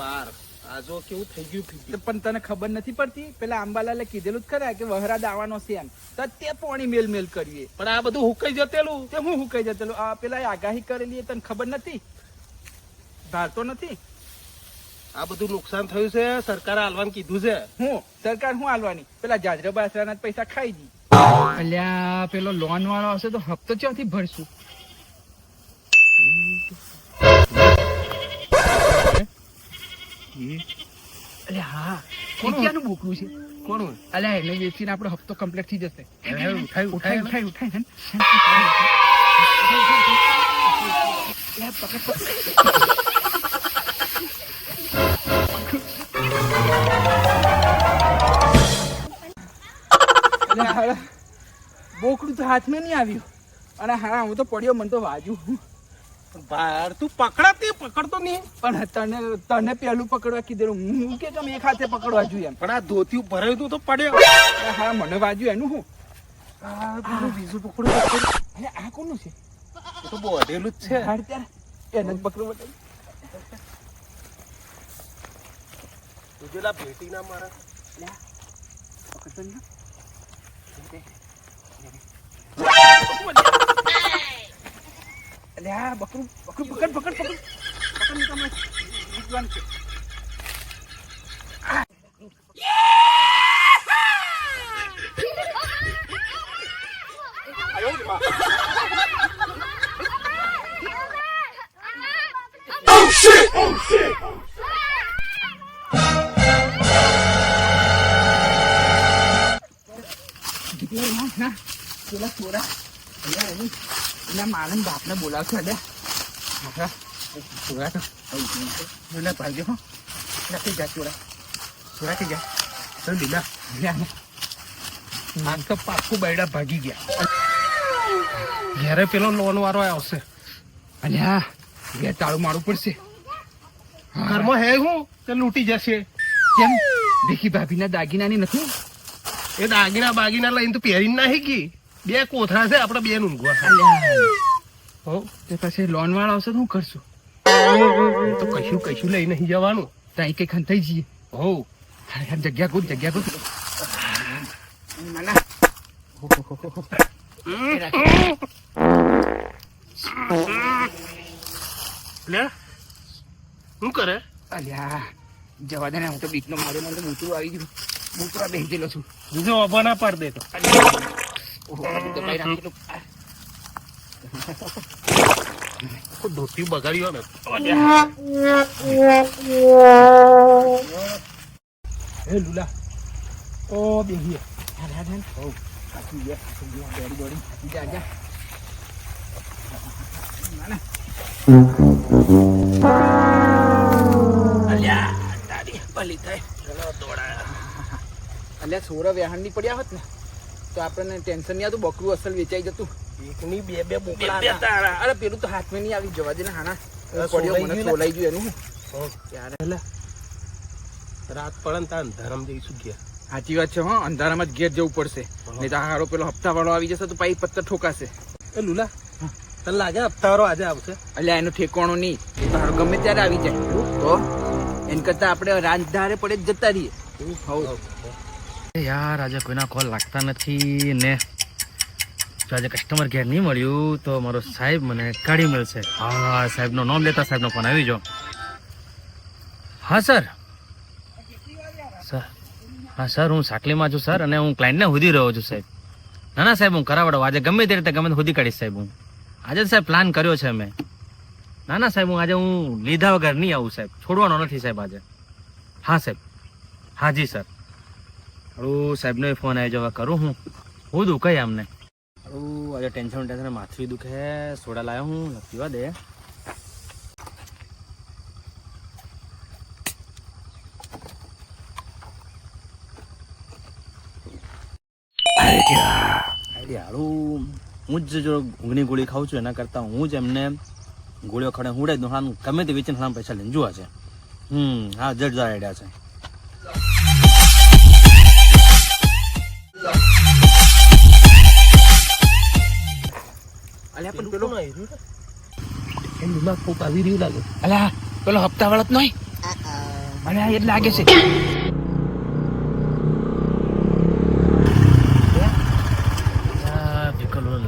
પાર. આ જો કેવું થઈ ગયું તો પણ તને ખબર નથી પડતી? પેલા આંબાલાલે કીધેલું જ ખરા કે વહરાદ આવવાનો છે એમ. તો તે પોણી મેલ મેલ કરીએ. પણ આ બધું હુકાઈ જતેલું. તે હું હુકાઈ જતેલું? આ પેલા આગાહી કરેલી એ તને ખબર નથી? ધારતો નથી? આ બધું નુકસાન થયું છે. સરકારે હાલવાનું કીધું છે. હું? સરકાર હું હાલવાની? પેલા જાજરા બાસરાના જ પૈસા ખાઈ દી અલ્યા પેલો લોન વાળો હશે તો હપ્તો ક્યાંથી ભરશું? અલ્યા હા. ક્યાંનું બોકડું છે? કોણ અલે એને વેચીને આપણો હપ્તો કમ્પ્લીટ થઈ જશે. ઉઠાય, ઉઠાય ઉઠાય ઉઠાય બોકડું તો હાથમાં નહીં આવ્યું. અને હા હું તો પડ્યો મને તો વાજુ. બહાર તું પકડાતી પકડતો નહીં. પણ તને તને પેલું પકડવા કીધેલું. હું કે તમે એક હાથે પકડવા જોઈએ એમ. પણ આ ધોતી ભરાયું તું તો પડ્યો હા મને વાજ્યું એનું હું. આ પેલું બીજું પકડું. અરે આ કોનું છે? એ તો અઢેલું જ છે. હાડ ત્યારે. એને જ પકડવું બતાવી. ઉજેલા ભેટી ના મારા. પકડતો નહીં. અલે આ બકરું બકરું પકડ પકડ પકડ પકડ નહીં તમે જીતવાનું છે જીત્યો ના ના પેલા ચોરા અલ્યા એની એના માનંદ બાપને બોલાવશે હા ચોરા તો બોલા ભાગ્યો હો. નથી જા ચોરા. ચોરા કે જા. ચાલ લીલા. આજ તો પાકું બૈડા ભાગી ગયા. ઘેરે પેલો લોન વાળો આવશે. અલ્યા બે તાળું મારવું પડશે. ઘરમાં હે હું? તે લૂંટી જશે. કેમ? ભીખી ભાભીના દાગીનાની નથી? એ દાગીના બાગીના લઈને તો પહેરીને નાહી ગઈ? બે કોથળા છે આપણે બે નું હો તે પછી લોન વાળા આવશે શું કરશું? તો કશું કશું લઈ નહીં જવાનું. ત્યાં કઈ થઈ જઈએ. હો જગ્યા કુદ જગ્યા કુદ. લે શું કરે? અલ્યા જવા દે ને હું તો બીકનો માર્યો મને તો મૂતરું આવી ગયું. મૂતરા બેસી ગયેલો છું. બીજો અભા ના પાડ દે તો ને અલ્યા. દોડી દોડી ના, ના. તારી ભલી થાય ચલો દોડાયા અલ્યા છોરા વેહાણની પડ્યા હોત ને તો આપણને ટેન્શન નહીં આવતું બકરું અસલ વેચાઈ જતું. એકની બે બે બોકડા બે તારા. અરે પેલું તો હાથમાં નહીં આવી જવા દે ને હાના પડ્યો મને સોલાઈ ગયું એનું. ત્યારે યાર એટલે રાત પડે ને તાર ધરમ જઈશું ગયા સાચી વાત છે હા. અંધારામાં જ ઘેર જવું પડશે. નહીં તો હારો પેલો હપ્તા વાળો આવી જશે તો પાઈ પત્તર ઠોકાશે. એ લુલા તને લાગે હપ્તાવાળો આજે આવશે? એટલે એનો ઠેકાણો નહીં. એ તો હારો ગમે ત્યારે આવી જાય. તો એન કરતા આપણે રાંધારે પડે જ જતા રહીએ. હવ યાર, આજે કોઈના કોલ લાગતા નથી ને. જો આજે કસ્ટમર કેર નહીં મળ્યું, તો મારો સાહેબ મને કાઢી મળશે. હા, સાહેબનો નામ લેતા સાહેબનો ફોન આવી જો હા સર સર હા સર હું સાકલીમાં છું સર અને હું ક્લાયન્ટને હુધી રહ્યો છું, સાહેબ. ના ના, સાહેબ, હું કરાવડો આજે ગમે તે રીતે ગમે હુધી કાઢીશ, સાહેબ, હું. આજે સાહેબ પ્લાન કર્યો છે મેં ના ના, સાહેબ, હું આજે હું લીધા વગર નહીં આવું, સાહેબ. છોડવાનો નથી, સાહેબ, આજે. હા, સાહેબ. હા, જી સર હારું સાહેબનો ફોન આવી જવા કરું હું. હું દુખાય આમને. હારું આજે ટેન્શન ટેન્શન માથું દુખે. સોડા લાવ્યો હું પીવા દે. આઈડિયા હારું હું જ જો ઊંઘની ગોળી ખાઉં છું એના કરતાં હું જ એમને ગોળીઓ ખડે હું દઉં. હા ગમે તે વેચીને હા પૈસા લઈને જોવા છે. હમ હા જડદાર આઈડિયા છે. અલ્યા પણ પેલો પેલો એ કોક આવી રહ્યું લાગે. અલ્યા પેલો હપ્તા વાળો જ નહીં મને એ જ લાગે છે.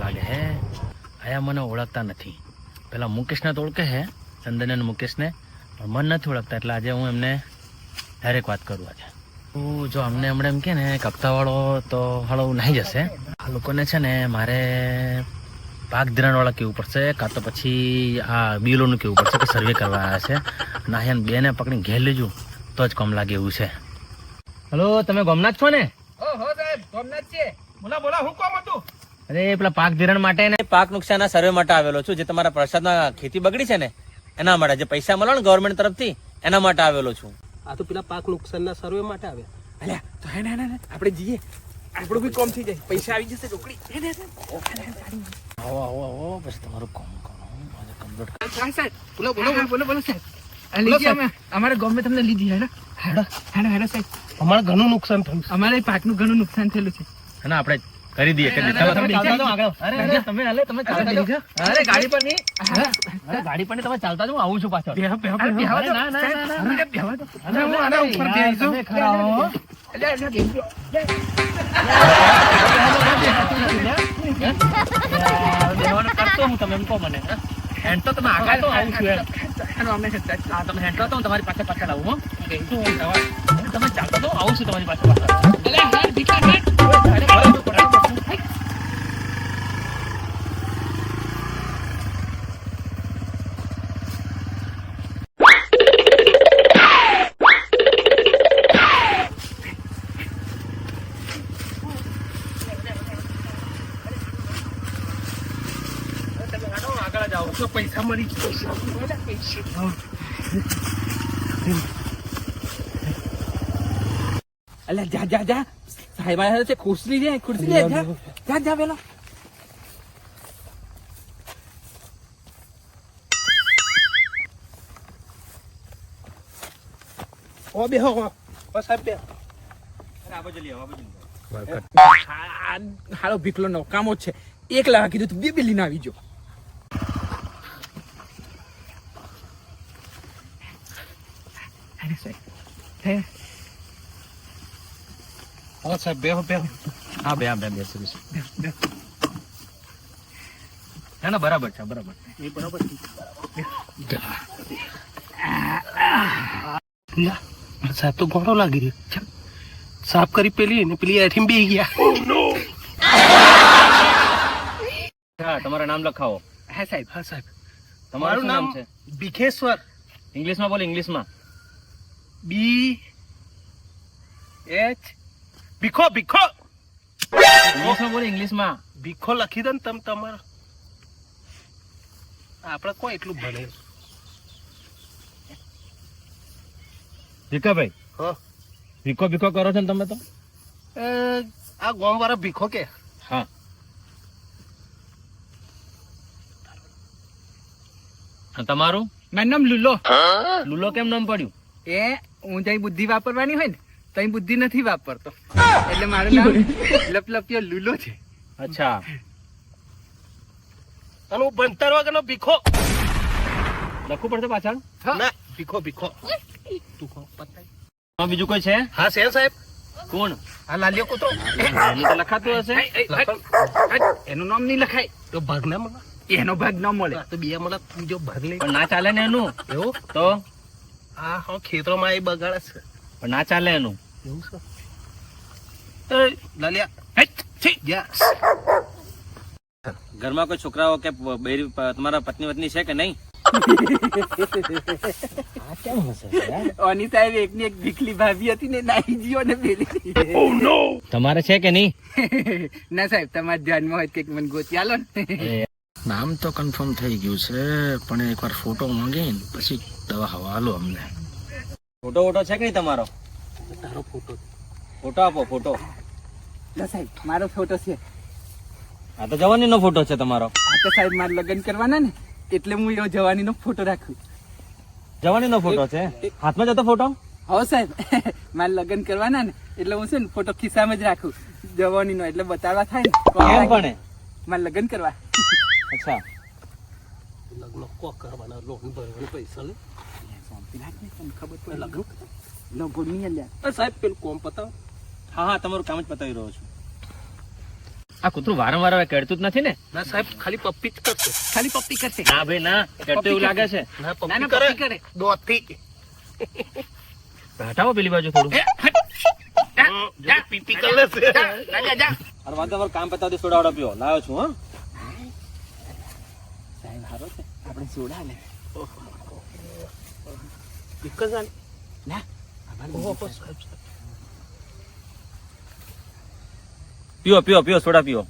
લાગે હે. આયા મને ઓળખતા નથી. પેલા મુકેશને તો ઓળખે હે ચંદન અને મુકેશને પણ મન નથી ઓળખતા એટલે આજે હું એમને ડાયરેક્ટ વાત કરું આજે. હું જો અમને હમણાં એમ કે ને એક હપ્તાવાળો તો હળવું નહીં જશે. આ લોકોને છે ને મારે પાક ધિરાણવાળા કેવું પડશે કાં તો પછી આ બિલોનું કેવું પડશે કે સર્વે કરવા આવ્યા છે ના અહીંયા બેને પકડીને ઘેર લેજો તો જ કમ લાગે એવું છે હલો તમે ગોમનાથ છો ને બોલા બોલા હું કોમ હતું અરે પેલા પાક ધિરાણ માટે ને પાક નુકસાનના સર્વે માટે આવેલો છું જે તમારા પ્રસાદના ખેતી બગડી છે ને એના માટે જે પૈસા મળો ને ગવર્મેન્ટ તરફથી એના માટે આવેલો છું આ તો પેલા પાક નુકસાનના સર્વે માટે આવ્યા અલ્યા તો હે ને આપણે જઈએ આપણું બી કોમ થઈ જાય પૈસા આવી જશે ને. આવો આવો આવો પછી તમારું કામ કરો. સાહેબ બોલો બોલો બોલો બોલો બોલો સાહેબ. આ લીધી અમે. અમારા ગામમાં તમને લીધી હેડો હેડો હેડો હેડો સાહેબ. અમારે ઘણું નુકસાન થયું છે. અમારે પાકનું ઘણું નુકસાન થયેલું છે. અને આપણે કરી દઈએ કે ચાલો, તમે ચાલતા જાઓ આગળ. અરે અરે તમે હાલે તમે ચાલતા જાઓ. અરે ગાડી પર નહીં અરે ગાડી પર નહીં તમે ચાલતા જાઓ હું આવું છું પાછળ. ના ના ના ના અરે, બેહો અરે હું આના ઉપર. તમે ખરા હો. કરતો હું તમે એમ કહો મને? હેન્ડ તો તમે આગળ તો આવું છું. એમ અમે હા તમે હેન્ડ તો તમારી પાસે પાછળ આવું હું તમે ચાલતો તો આવું છું. તમારી પાસે પાછળ આવું જશે અલ્યા, જા જા જા. સાહેબ આયા છે ખુરશી લે ખુરશી લે જા. જા જા પેલો ઓ બેહો ઓ. ઓ સાહેબ બે આ હાલો ભીખલો નકામો જ છે. એક લાખ કીધું તું બે બે લઈને આવી જો અરે સાહેબ હે ઓ સાહેબ બેહો બેહો હા બે બે બે સર્વિસ ના ના બરાબર છે બરાબર એ બરાબર સાહેબ તો ઘોડો લાગી રહ્યો. સાફ કરી પેલી ને પેલી એઠી બે ગયા. તમારા નામ લખાવો. હા સાહેબ હા સાહેબ. તમારું નામ છે? બિખેશ્વર ઇંગ્લિશમાં બોલો ઇંગ્લિશમાં. બી. એચ. ભીખો ભીખો. ઇંગ્લિશમાં બોલો ઇંગ્લિશમાં. ભીખો લખી દો ને તમે તમારા. આપણે કોઈ એટલું ભણે ભીખાભાઈ હા. ભીખો ભીખો કરો છો ને તમે તો? એ, આ ગોમ વાળા ભીખો કે. હા. તમારું? મેં નામ લુલો. લુલો કેમ નામ પડ્યું? એ ઊંચાઈ બુદ્ધિ વાપરવાની હોય ને તઈ બુદ્ધિ નથી વાપરતો. એટલે મારું નામ લપલપિયો લુલો છે. અચ્છા. અને હું ભણતર વગરનો ભીખો. લખવું પડશે પાછળ? ના. ભીખો ભીખો. તું કહો પતાય. બીજું કોઈ છે? હા છે સાહેબ? કોણ? આ લાલિયો કૂતરો. એનું તો લખાતું હશે. હટ, હટ, હટ. એનું નામ નહીં લખાય. તો ભાગ ના મળે. એનો ભાગ ન મળે. તો બે મળે બીજો ભાગ લે. ના ચાલે ને એનું? એવું? તો? હા હા ખેતરોમાં એ બગાડે છે. પણ ના ચાલે એનું. એવું છે? લાલિયા. હટ, છી. યસ. ઘરમાં કોઈ છોકરાઓ કે બેરી તમારા પત્ની વત્ની છે કે નહીં? ઓની સાહેબ એકની એક ભીખલી ભાભી હતી ને નાઈ જીઓ ને પેલી. તમારે છે કે નહીં? ના સાહેબ તમારા ધ્યાનમાં હોય કે મને ગોતી આલો ને. નામ તો કન્ફર્મ થઈ ગયું છે પણ એકવાર ફોટો માંગી ને પછી દવા હવાલો અમને. ફોટો ફોટો છે કે નહીં તમારો? તારો ફોટો. ફોટો આપો ફોટો. સાહેબ મારો ફોટો છે. આ તો જવાનીનો ફોટો છે તમારો. આ તો સાહેબ મારે લગ્ન કરવાના ને એટલે હું એવો જવાનીનો ફોટો રાખું. જવાનીનો ફોટો છે? હાથમાં જતો ફોટો? હો સાહેબ મારે લગ્ન કરવાના ને એટલે હું છે ને ફોટો ખિસ્સામાં જ રાખું. જવાનીનો એટલે બતાવવા થાય ને કેમ પણ મારે લગ્ન કરવા. અચ્છા. લગ્ન કો કરવાના લોન ભરવાના પૈસા લે. પેલા જ ખબર પડે લગ્ન લગો નહીં અલ્યા સાહેબ પેલું કોમ પતાવો. હા હા તમારું કામ જ પતાવી રહ્યો છું. આ કૂતરું વારંવાર હવે કેડતું જ નથી ને? ના સાહેબ ખાલી પપ્પી જ કરશે. ખાલી પપ્પી કરશે? ના ભાઈ ના કેડતું એવું લાગે છે. ના ના ના પપ્પી પપ્પી કરે. કરે દોથી. હટાવો પેલી બાજુ થોડું. પીપી કરી લેશે જા જા જા. અરે વાંધો તમારું કામ પતાવતી સોડા પીઓ લાવ્યો છું હા. સાહેબ હારો છે. આપણે સોડા ને ઓહો, સાહેબ, સાહેબ. પીવો પીવો પીવો સોડા પીવો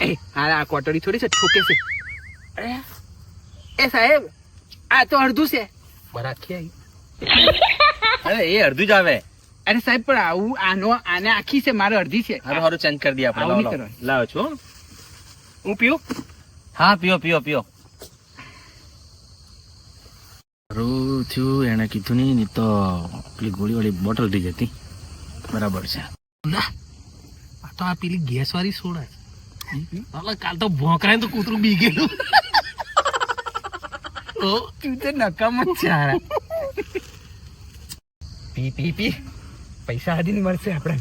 એ હા આ કોટડી થોડી છે ઠોકે છે. અરે? એ સાહેબ આ તો અડધું છે. બરાખી અરે એ અડધું જ આવે. અરે સાહેબ પણ આવું આનો આને આખી છે મારે અડધી છે. હવે હારો ચેન્જ કરી દઈએ આપણે. લાવો, છો છું. હું પીવું? હા પીઓ પીઓ પીઓ. સારું થયું એને કીધું નહીં નહીં તો પેલી ગોળી વાળી બોટલ થઈ જતી. બરાબર છે. ના આ તો આ પેલી ગેસ વાળી સોડા છે. કાલ તો ભોંકરાય તો કૂતરું બી ગયેલું. તું તો નકામ જ છે હારા. પી પી પી. પૈસા આદિન મળશે આપણે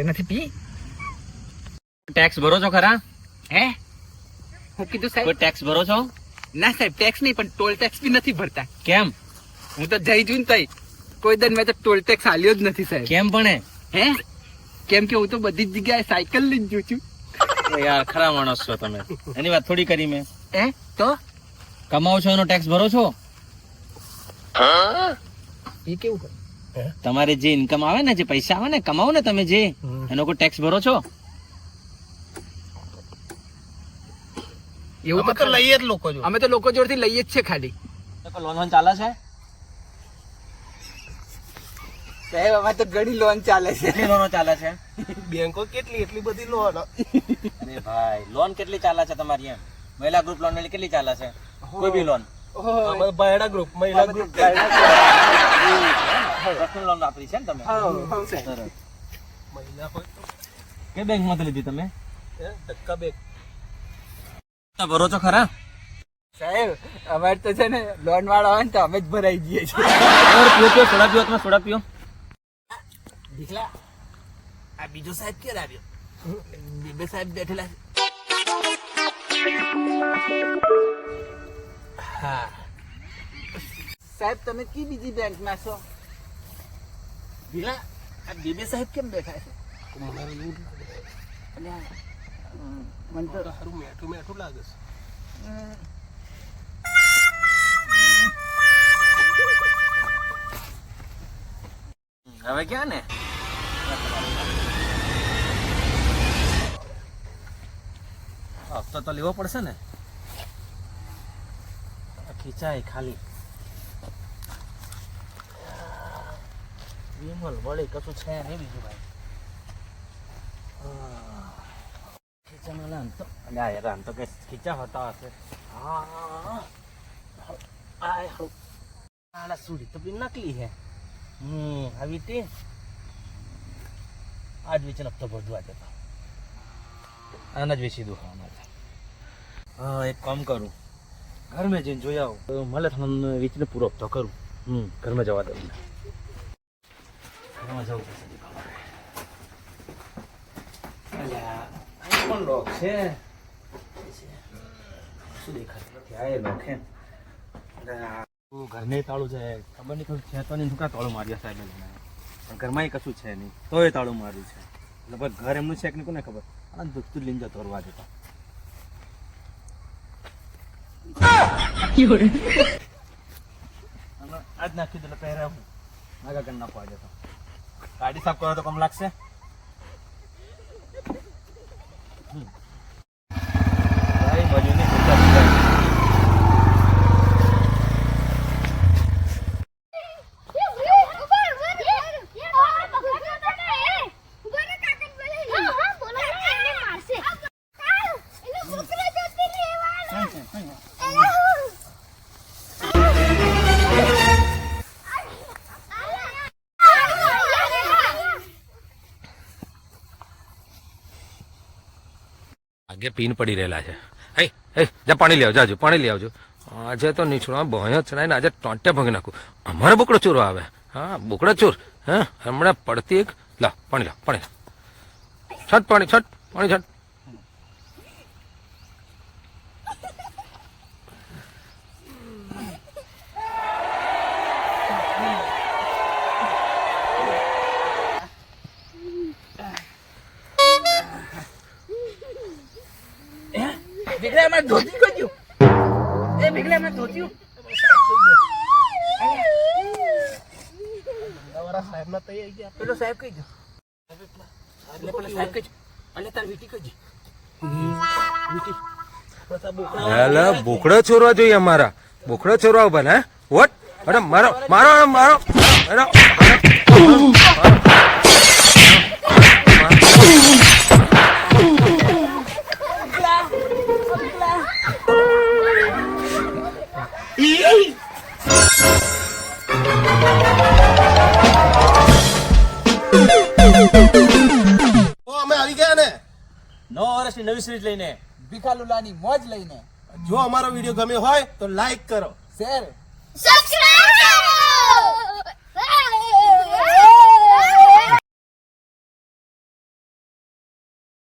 સાથે નથી પી. ટેક્સ ભરો છો ખરા? હે? હું કીધું સાહેબ. ટેક્સ ભરો છો? ના સાહેબ ટેક્સ નહીં પણ ટોલ ટેક્સ બી નથી ભરતા. કેમ? હું તો જઈ જઉં ને તઈ. કોઈ દન મેં તો ટોલ ટેક્સ આલ્યો જ નથી સાહેબ. કેમ પણ હે? કેમ કે હું તો બધી જ જગ્યાએ સાયકલ લઈ જઉં છું. યાર ખરા માણસ છો તમે. એની વાત થોડી કરી મેં. હે? તો? કમાવ છો એનો ટેક્સ ભરો છો? એ કેવું તમારે જે ઇન્કમ આવે ને જે પૈસા આવે ને કમાવો ને તમે જે એનો કોઈ ટેક્સ ભરો છો? એવું તો લઈએ જ લોકો જો. અમે તો લોકો જોડથી લઈએ જ છે ખાલી. લોન વોન ચાલે છે? સાહેબ અમારે તો ઘણી લોન ચાલે છે. કેટલી લોનો ચાલે છે? બેંકો કેટલી એટલી બધી લોન અરે ભાઈ લોન કેટલી ચાલે છે તમારી એમ? મહિલા ગ્રુપ લોન કેટલી ચાલે છે? કોઈ બી લોન અમારે બાયડા ગ્રુપ મહિલા ગ્રુપ પર્સનલ લોન વાપરી છે ને તમે? સરસ. મહિલા હોય તો કે બેંકમાંથી લીધી તમે? ધક્કા બેગ. ભરો છો ખરા? સાહેબ અમારે તો છે ને લોન વાળા હોય ને તો અમે જ ભરાઈ જઈએ છીએ. પીઓ પીઓ સોડા પીઓ તમે સોડા પીઓ. દીકલા આ બીજો સાહેબ ક્યારે આવ્યો? બે સાહેબ બેઠેલા હા. સાહેબ તમે કી બીજી બેંકમાં છો? દીકલા આ બેબે સાહેબ કેમ બેઠા છે મને એવું અને મને તો સારું મેઠું મેઠું લાગે છે હવે ક્યાં ને હપ્તો તો લેવો પડશે ને ખીચાય ખાલી વિમલ વળી કશું છે નહીં બીજું ભાઈ. ખીચામાં લાન તો અલ્યા યાર આમ તો કે ખીચા હોતા હશે. હા. આય હો. આલા સુડી તો બી નકલી હે. હમ આવી તે. આજ વેચીને હપ્તો ભરવા આજે તો આના જ વેચી દઉં અમારે. હા એક કામ કરું. ઘરમાં જઈને જોઈ આવું. મળે તમને વેચીને પૂરો હપ્તો કરું. હમ ઘરમાં જવા દઉં. ઘરમાં જવું પડશે પણ લોક છે. શું દેખાતું નથી? આ એ લોક હે ઘરને તાળું છે. ખબર નહીં કશું છે તો નહીં. શું કાં તાળું માર્યા સાહેબ પણ ઘરમાં કશું છે નહીં. તોય તાળું માર્યું છે. લગભગ ઘર એમનું છે કે નહીં કોને ખબર? આ દુખતું લઈને જતો રવા જતો આજ નાખી દે પહેરા હું નાગા ઘર નાખવા જતો ગાડી સાફ કરો તો કમ લાગશે હમ. પગે પીન પડી રહેલા છે. હે હે, જા પાણી લઈ આવજો પાણી લઈ આવજો. આજે તો નીચોડા ભોંયો ચડાવીને આજે ટોંટે ભાગી નાખું. અમારો બોકડો ચોર આવે. હા, બોકડા ચોર. હા, હમણાં પડતી એક લા, પાણી લા, પાણી લાવ છટ પાણી છટ પાણી છટ. ભીખલા એમાં ધોતી ગયું? એ ભીખલા એમાં ધોતી પેલો સાહેબ કઈ ગયો પેલો સાહેબ કઈ એટલે તાર વીટી કઈ વીટી. બોકડો છોરવા જોઈએ અમારા. બોકડો છોરવા ઊભા હે? વોટ? અરે મારો મારો મારો મારો. સિરીઝ લઈને ભીખાલુલાની મોજ લઈને. જો અમારો વીડિયો ગમ્યો હોય તો લાઈક કરો. Share subscribe